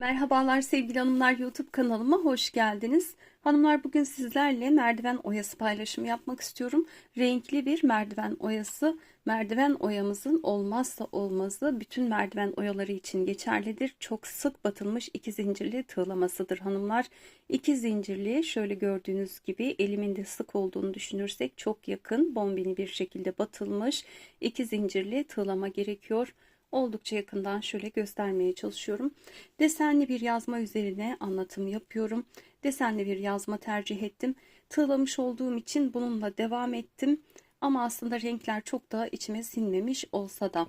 Merhabalar sevgili hanımlar YouTube kanalıma hoş geldiniz. Hanımlar bugün sizlerle merdiven oyası paylaşımı yapmak istiyorum. Renkli bir merdiven oyası. Merdiven oyamızın olmazsa olmazı bütün merdiven oyaları için geçerlidir. Çok sık batılmış iki zincirli tığlamasıdır hanımlar. İki zincirli şöyle gördüğünüz gibi elimin de sık olduğunu düşünürsek çok yakın bombini bir şekilde batılmış iki zincirli tığlama gerekiyor oldukça yakından şöyle göstermeye çalışıyorum. Desenli bir yazma üzerine anlatım yapıyorum. Desenli bir yazma tercih ettim. Tığlamış olduğum için bununla devam ettim. Ama aslında renkler çok da içime sinmemiş olsa da.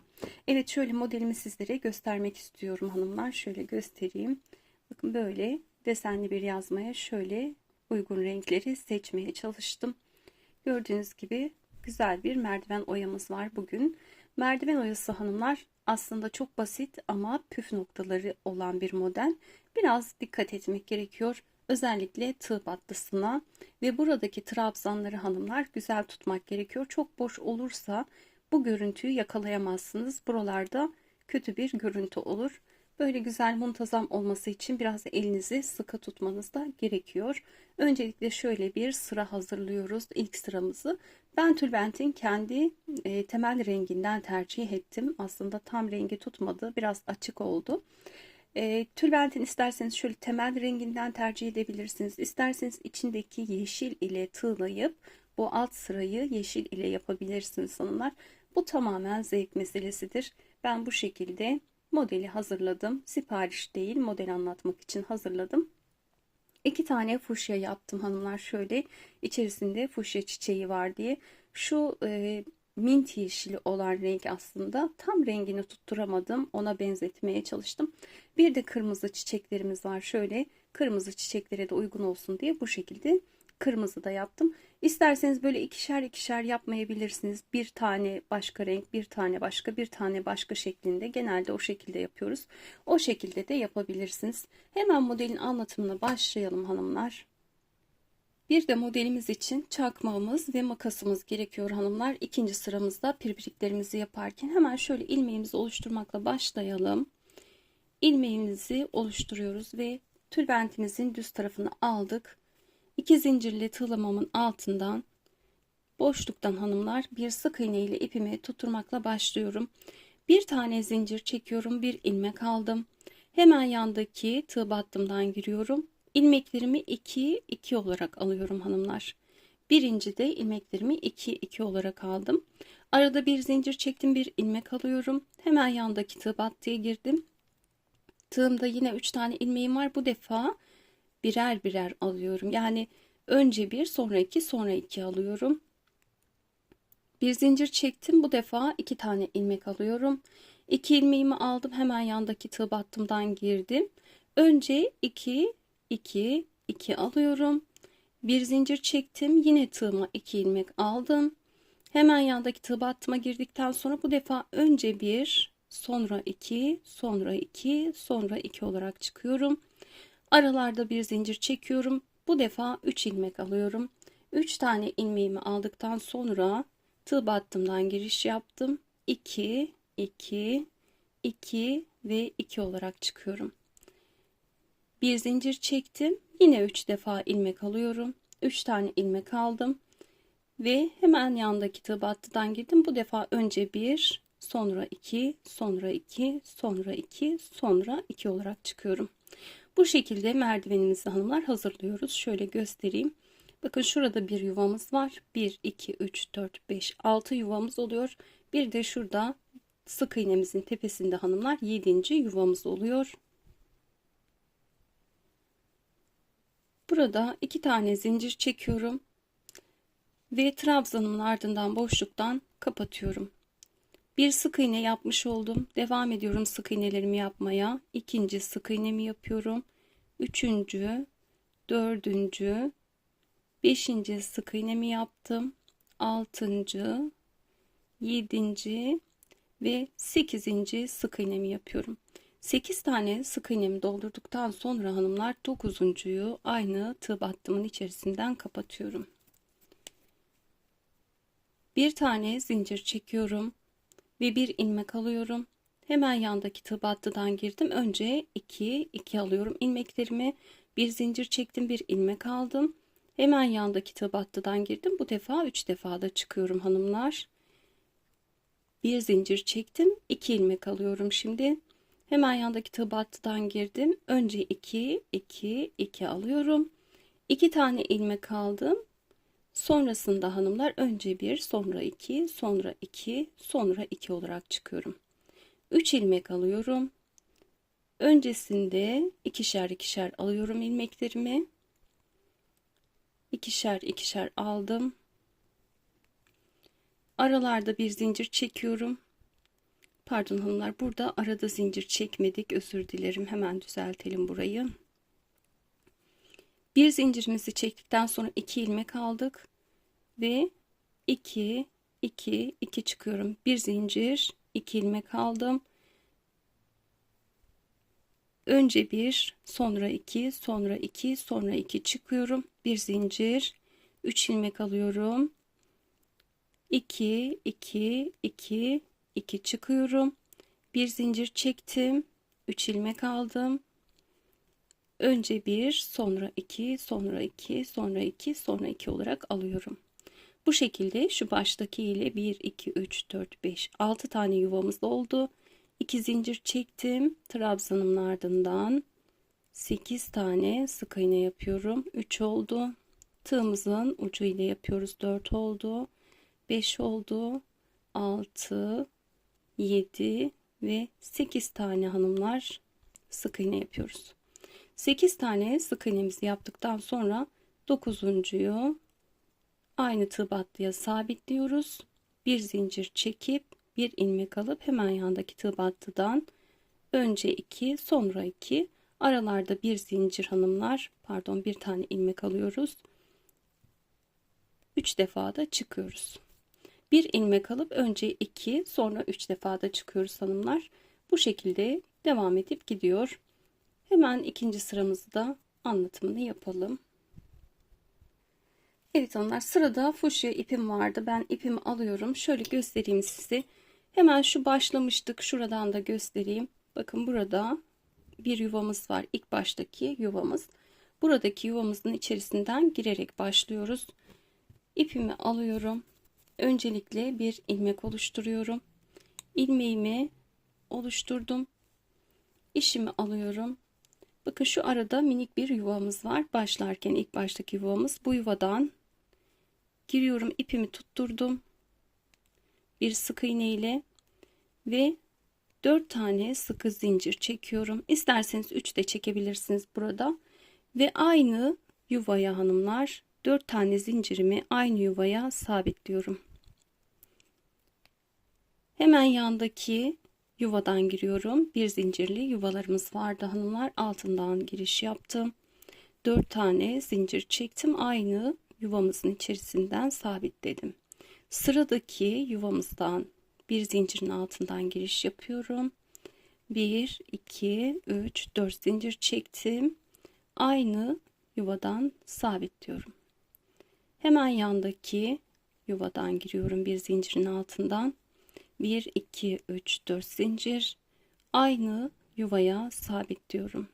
Evet şöyle modelimi sizlere göstermek istiyorum hanımlar. Şöyle göstereyim. Bakın böyle desenli bir yazmaya şöyle uygun renkleri seçmeye çalıştım. Gördüğünüz gibi güzel bir merdiven oyamız var bugün. Merdiven oyası hanımlar aslında çok basit ama püf noktaları olan bir model. Biraz dikkat etmek gerekiyor. Özellikle tığ battısına ve buradaki trabzanları hanımlar güzel tutmak gerekiyor. Çok boş olursa bu görüntüyü yakalayamazsınız. Buralarda kötü bir görüntü olur. Böyle güzel muntazam olması için biraz elinizi sıkı tutmanız da gerekiyor. Öncelikle şöyle bir sıra hazırlıyoruz ilk sıramızı. Ben tülbentin kendi e, temel renginden tercih ettim. Aslında tam rengi tutmadı. Biraz açık oldu. E, tülbentin isterseniz şöyle temel renginden tercih edebilirsiniz. İsterseniz içindeki yeşil ile tığlayıp bu alt sırayı yeşil ile yapabilirsiniz hanımlar. Bu tamamen zevk meselesidir. Ben bu şekilde modeli hazırladım. Sipariş değil model anlatmak için hazırladım. İki tane fuşya yaptım hanımlar şöyle içerisinde fuşya çiçeği var diye. Şu e, mint yeşili olan renk aslında tam rengini tutturamadım ona benzetmeye çalıştım. Bir de kırmızı çiçeklerimiz var şöyle kırmızı çiçeklere de uygun olsun diye bu şekilde kırmızı da yaptım. İsterseniz böyle ikişer ikişer yapmayabilirsiniz. Bir tane başka renk, bir tane başka, bir tane başka şeklinde. Genelde o şekilde yapıyoruz. O şekilde de yapabilirsiniz. Hemen modelin anlatımına başlayalım hanımlar. Bir de modelimiz için çakmağımız ve makasımız gerekiyor hanımlar. İkinci sıramızda pirpiriklerimizi yaparken hemen şöyle ilmeğimizi oluşturmakla başlayalım. İlmeğimizi oluşturuyoruz ve tülbentimizin düz tarafını aldık. İki zincirli tığlamamın altından boşluktan hanımlar bir sık iğne ile ipimi tutturmakla başlıyorum. Bir tane zincir çekiyorum. Bir ilmek aldım. Hemen yandaki tığ battımdan giriyorum. İlmeklerimi 2 2 olarak alıyorum hanımlar. Birinci de ilmeklerimi 2 2 olarak aldım. Arada bir zincir çektim, bir ilmek alıyorum. Hemen yandaki tığ battıya girdim. Tığımda yine 3 tane ilmeğim var. Bu defa birer birer alıyorum. Yani önce bir sonra iki sonra iki alıyorum. Bir zincir çektim. Bu defa iki tane ilmek alıyorum. İki ilmeğimi aldım. Hemen yandaki tığ battımdan girdim. Önce iki, iki, iki alıyorum. Bir zincir çektim. Yine tığıma iki ilmek aldım. Hemen yandaki tığ battıma girdikten sonra bu defa önce bir, sonra iki, sonra iki, sonra iki olarak çıkıyorum. Aralarda bir zincir çekiyorum. Bu defa 3 ilmek alıyorum. 3 tane ilmeğimi aldıktan sonra tığ battımdan giriş yaptım. 2 2 2 ve 2 olarak çıkıyorum. Bir zincir çektim. Yine 3 defa ilmek alıyorum. 3 tane ilmek aldım. Ve hemen yandaki tığ battıdan girdim. Bu defa önce 1, sonra 2, sonra 2, sonra 2, sonra 2 olarak çıkıyorum. Bu şekilde merdivenimizi hanımlar hazırlıyoruz. Şöyle göstereyim. Bakın şurada bir yuvamız var. 1, 2, 3, 4, 5, 6 yuvamız oluyor. Bir de şurada sık iğnemizin tepesinde hanımlar 7. yuvamız oluyor. Burada iki tane zincir çekiyorum. Ve trabzanımın ardından boşluktan kapatıyorum. Bir sık iğne yapmış oldum. Devam ediyorum sık iğnelerimi yapmaya. İkinci sık iğnemi yapıyorum. Üçüncü, dördüncü, beşinci sık iğnemi yaptım. Altıncı, yedinci ve sekizinci sık iğnemi yapıyorum. 8 tane sık iğnemi doldurduktan sonra hanımlar dokuzuncuyu aynı tığ battımın içerisinden kapatıyorum. Bir tane zincir çekiyorum ve bir ilmek alıyorum. Hemen yandaki tığ battıdan girdim. Önce 2 2 alıyorum ilmeklerimi. Bir zincir çektim, bir ilmek aldım. Hemen yandaki tığ battıdan girdim. Bu defa 3 defa da çıkıyorum hanımlar. Bir zincir çektim, 2 ilmek alıyorum şimdi. Hemen yandaki tığ battıdan girdim. Önce 2 2 2 alıyorum. 2 tane ilmek aldım. Sonrasında hanımlar önce 1, sonra 2, sonra 2, sonra 2 olarak çıkıyorum. 3 ilmek alıyorum. Öncesinde ikişer ikişer alıyorum ilmeklerimi. İkişer ikişer aldım. Aralarda bir zincir çekiyorum. Pardon hanımlar burada arada zincir çekmedik. Özür dilerim. Hemen düzeltelim burayı. Bir zincirimizi çektikten sonra iki ilmek aldık ve 2 2 2 çıkıyorum. Bir zincir, iki ilmek aldım. Önce bir, sonra iki, sonra iki, sonra iki çıkıyorum. Bir zincir, üç ilmek alıyorum. 2 2 2 2 çıkıyorum. Bir zincir çektim. 3 ilmek aldım. Önce 1, sonra 2, sonra 2, sonra 2, sonra 2 olarak alıyorum. Bu şekilde şu baştaki ile 1, 2, 3, 4, 5, 6 tane yuvamız oldu. 2 zincir çektim. Trabzanımın ardından 8 tane sık iğne yapıyorum. 3 oldu. Tığımızın ucu ile yapıyoruz. 4 oldu. 5 oldu. 6, 7 ve 8 tane hanımlar sık iğne yapıyoruz. 8 tane sık iğnemizi yaptıktan sonra 9'uncuyu aynı tığ battıya sabitliyoruz. Bir zincir çekip bir ilmek alıp hemen yandaki tığ battıdan önce 2 sonra 2 aralarda bir zincir hanımlar pardon bir tane ilmek alıyoruz. 3 defa da çıkıyoruz. Bir ilmek alıp önce 2 sonra 3 defa da çıkıyoruz hanımlar. Bu şekilde devam edip gidiyor. Hemen ikinci sıramızda anlatımını yapalım. Evet hanımlar sırada fuşya ipim vardı. Ben ipimi alıyorum. Şöyle göstereyim size. Hemen şu başlamıştık. Şuradan da göstereyim. Bakın burada bir yuvamız var. İlk baştaki yuvamız. Buradaki yuvamızın içerisinden girerek başlıyoruz. İpimi alıyorum. Öncelikle bir ilmek oluşturuyorum. İlmeğimi oluşturdum. İşimi alıyorum. Bakın şu arada minik bir yuvamız var. Başlarken ilk baştaki yuvamız. Bu yuvadan giriyorum. ipimi tutturdum. Bir sık iğne ile ve 4 tane sıkı zincir çekiyorum. İsterseniz 3 de çekebilirsiniz burada. Ve aynı yuvaya hanımlar 4 tane zincirimi aynı yuvaya sabitliyorum. Hemen yandaki yuvadan giriyorum. Bir zincirli yuvalarımız vardı hanımlar. Altından giriş yaptım. 4 tane zincir çektim. Aynı yuvamızın içerisinden sabitledim. Sıradaki yuvamızdan bir zincirin altından giriş yapıyorum. 1 2 3 4 zincir çektim. Aynı yuvadan sabitliyorum. Hemen yandaki yuvadan giriyorum bir zincirin altından. 1 2 3 4 zincir aynı yuvaya sabitliyorum.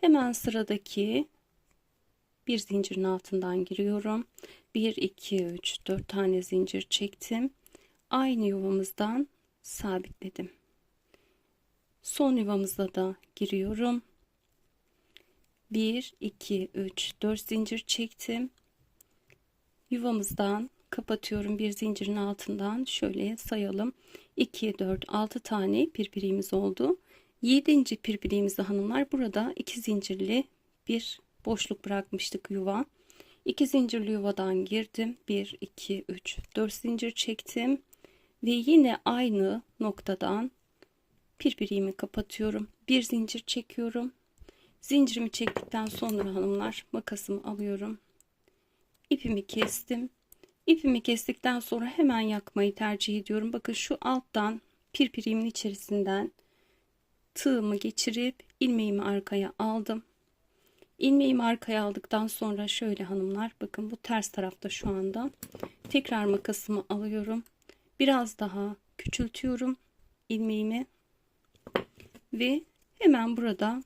Hemen sıradaki bir zincirin altından giriyorum. 1 2 3 4 tane zincir çektim. Aynı yuvamızdan sabitledim. Son yuvamıza da giriyorum. 1 2 3 4 zincir çektim. Yuvamızdan kapatıyorum bir zincirin altından. Şöyle sayalım. 2 4 6 tane pirpirimiz oldu. 7. pirpirimizi hanımlar burada iki zincirli bir boşluk bırakmıştık yuva. 2 zincirli yuvadan girdim. 1 2 3 4 zincir çektim. Ve yine aynı noktadan pirpirimi kapatıyorum. Bir zincir çekiyorum. Zincirimi çektikten sonra hanımlar makasımı alıyorum. İpimi kestim İpimi kestikten sonra hemen yakmayı tercih ediyorum. Bakın şu alttan pirpirimin içerisinden tığımı geçirip ilmeğimi arkaya aldım. İlmeğimi arkaya aldıktan sonra şöyle hanımlar bakın bu ters tarafta şu anda. Tekrar makasımı alıyorum. Biraz daha küçültüyorum ilmeğimi Ve hemen burada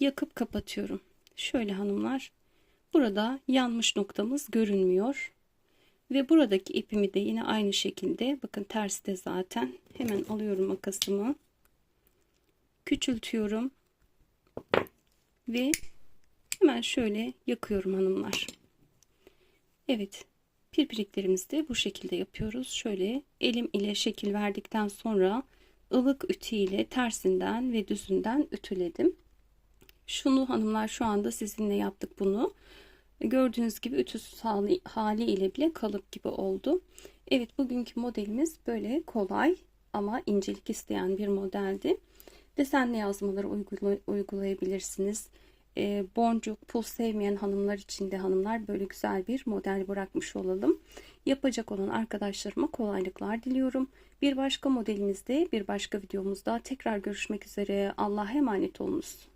yakıp kapatıyorum. Şöyle hanımlar. Burada yanmış noktamız görünmüyor. Ve buradaki ipimi de yine aynı şekilde bakın tersi de zaten hemen alıyorum makasımı. Küçültüyorum. Ve hemen şöyle yakıyorum hanımlar. Evet. Pirpiriklerimizi de bu şekilde yapıyoruz. Şöyle elim ile şekil verdikten sonra ılık ütü ile tersinden ve düzünden ütüledim. Şunu hanımlar şu anda sizinle yaptık bunu. Gördüğünüz gibi ütüsüz hali, ile bile kalıp gibi oldu. Evet bugünkü modelimiz böyle kolay ama incelik isteyen bir modeldi. Desenli yazmaları uygula, uygulayabilirsiniz. E, boncuk, pul sevmeyen hanımlar için de hanımlar böyle güzel bir model bırakmış olalım. Yapacak olan arkadaşlarıma kolaylıklar diliyorum. Bir başka modelimizde, bir başka videomuzda tekrar görüşmek üzere. Allah'a emanet olunuz.